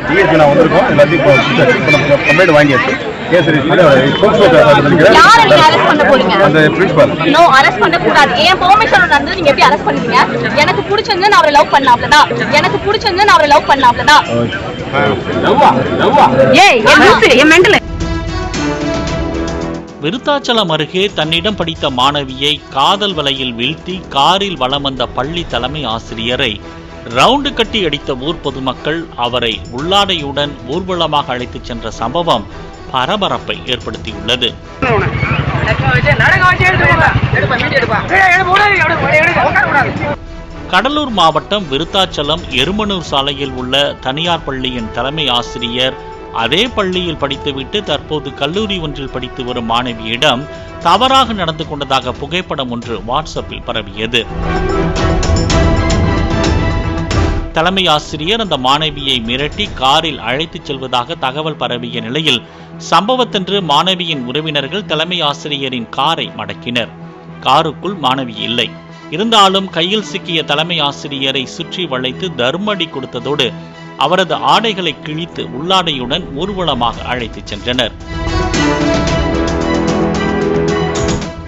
DSP நான் வந்திருக்கோம். எல்லாத்தையும் இப்போ இப்போ நம்ம கம்ப்ளைண்ட் வாங்கியாச்சு. கேஸ் யாரை நீங்க அரெஸ்ட் பண்ண போறீங்க? அந்த பிரின்சிபால் நோ அரெஸ்ட் பண்ண கூடாது என் பெர்மிஷன் நடந்து நீங்க எப்படி அரெஸ்ட் பண்ணுவீங்க எனக்கு பிடிச்சிருந்து நான் அவரை லவ் பண்ண அவ்வளவுதான் எனக்கு பிடிச்சிருந்து நான் அவரை லவ் பண்ண அவ்வளவுதான் ஏய் என் லூசு என் மெண்டல் விருத்தாச்சலம் அருகே தன்னிடம் படித்த மாணவியை காதல் வலையில் வீழ்த்தி காரில் வலம் வந்த பள்ளி தலைமை ஆசிரியரை ரவுண்டு கட்டி அடித்த ஊர் பொதுமக்கள் அவரை உள்ளாடையுடன் ஊர்வலமாக அழைத்துச் சென்ற சம்பவம் பரபரப்பை ஏற்படுத்தியுள்ளது. கடலூர் மாவட்டம் விருத்தாச்சலம் எருமனூர் சாலையில் உள்ள தனியார் பள்ளியின் தலைமை ஆசிரியர் அதே பள்ளியில் படித்துவிட்டு தற்போது கல்லூரி ஒன்றில் படித்து வரும் மாணவியிடம் தவறாக நடந்து கொண்டதாக புகைப்படம் ஒன்று வாட்ஸ்அப்பில் பரவியது. தலைமை ஆசிரியர் அந்த மாணவியை மிரட்டி காரில் அழைத்துச் செல்வதாக தகவல் பரவிய நிலையில் சம்பவத்தன்று மாணவியின் உறவினர்கள் தலைமை ஆசிரியரின் காரை மடக்கினர். காருக்குள் மாணவி இல்லை. இருந்தாலும் கையில் சிக்கிய தலைமை ஆசிரியரை சுற்றி வளைத்து தர்மடி கொடுத்ததோடு அவரது ஆடைகளை கிழித்து உள்ளாடையுடன் ஊர்வலமாக அழைத்துச் சென்றனர்.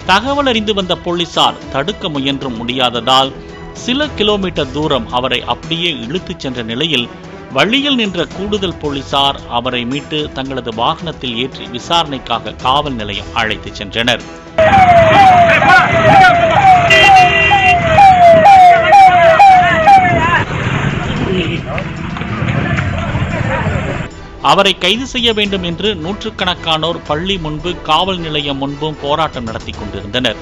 தகவல் அறிந்து வந்த போலீசார் தடுக்க முயன்றும் முடியாததால் சில கிலோமீட்டர் தூரம் அவரை அப்படியே இழுத்துச் சென்ற நிலையில் வழியில் நின்ற கூடுதல் போலீசார் அவரை மீட்டு தங்களது வாகனத்தில் ஏற்றி விசாரணைக்காக காவல் நிலையம் அழைத்துச் சென்றனர். அவரை கைது செய்ய வேண்டும் என்று நூற்றுக்கணக்கானோர் பள்ளி முன்பு காவல் நிலையம் முன்பும் போராட்டம் நடத்தி கொண்டிருந்தனர்.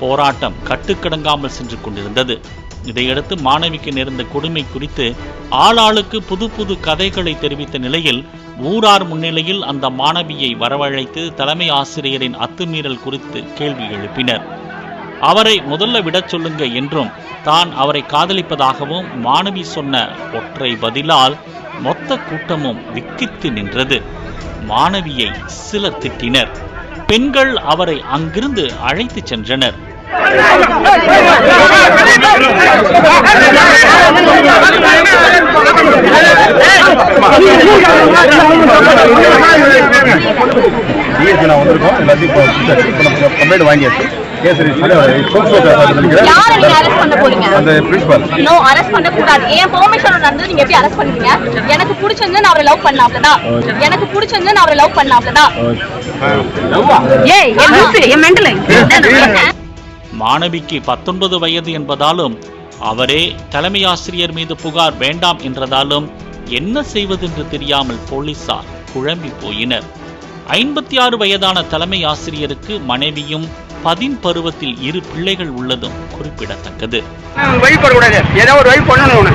போராட்டம் கட்டுக்கடங்காமல் சென்று கொண்டிருந்தது. இதையடுத்து மாணவிக்கு நேர்ந்த கொடுமை குறித்து ஆளாளுக்கு புது புது கதைகளை தெரிவித்த நிலையில் ஊரார் முன்னிலையில் அந்த மாணவியை வரவழைத்து தலைமை ஆசிரியரின் அத்துமீறல் குறித்து கேள்வி எழுப்பினர். அவரை முதல்ல விடச் சொல்லுங்க என்றும் தான் அவரை காதலிப்பதாகவும் மாணவி சொன்ன ஒற்றை பதிலால் மொத்த கூட்டமும் விக்கித்து நின்றது. மாணவியை சிலர் திட்டினர். பெண்கள் அவரை அங்கிருந்து அழைத்துச் சென்றனர் டிஎஸ்பி நான் வந்திருக்கோம். எல்லாத்தையும் கம்ப்ளைண்ட் வாங்கியாச்சு. கேஸ் யாரை நீங்க அரெஸ்ட் பண்ண போறீங்க? அந்த பிரின்சிபால் நோ அரெஸ்ட் பண்ண கூடாது என் பெர்மிஷன் நடந்து நீங்க எப்படி அரெஸ்ட் பண்ணுவீங்க எனக்கு பிடிச்சிருந்து நான் அவரை லவ் பண்ண அவ்வளவுதான் எனக்கு பிடிச்சிருந்து நான் அவரை லவ் பண்ண அவ்வளவுதான் ஏய் என் லூசு என் மெண்டல். மாணவிக்கு பத்தொன்பது வயது என்பதாலும் அவரே தலைமை ஆசிரியர் மீது புகார் வேண்டாம் என்றதாலும் என்ன செய்வதென்று தெரியாமல் போலீசார் குழம்பி போயினர். ஐம்பத்தி ஆறு வயதான தலைமை ஆசிரியருக்கு மனைவியும் பதின் பருவத்தில் இரு பிள்ளைகள் உள்ளதும் குறிப்பிடத்தக்கது. ஏதோ ஒரு வழி பண்ணணும்